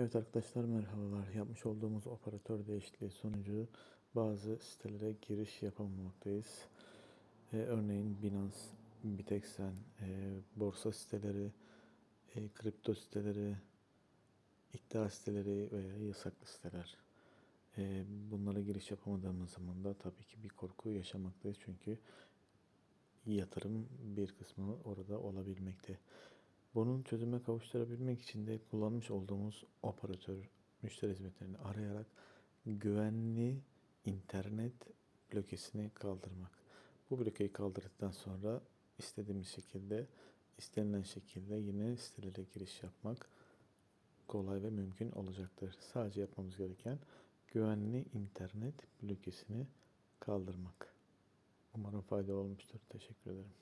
Evet arkadaşlar merhabalar. Yapmış olduğumuz operatör değişikliği sonucu bazı sitelere giriş yapamamaktayız. Ee, örneğin Binance, Bitexen, e, borsa siteleri, e, kripto siteleri, iddia siteleri veya yasaklı siteler. E, bunlara giriş yapamadığımız zaman da tabii ki bir korku yaşamaktayız. Çünkü yatırım bir kısmı orada olabilmekte. Bunun çözüme kavuşturabilmek için de kullanmış olduğumuz operatör müşteri hizmetlerini arayarak güvenli internet blokesini kaldırmak. Bu blokeyi kaldırdıktan sonra istediğimiz şekilde istenilen şekilde yine sitelere giriş yapmak kolay ve mümkün olacaktır. Sadece yapmamız gereken güvenli internet blokesini kaldırmak. Umarım faydalı olmuştur. Teşekkür ederim.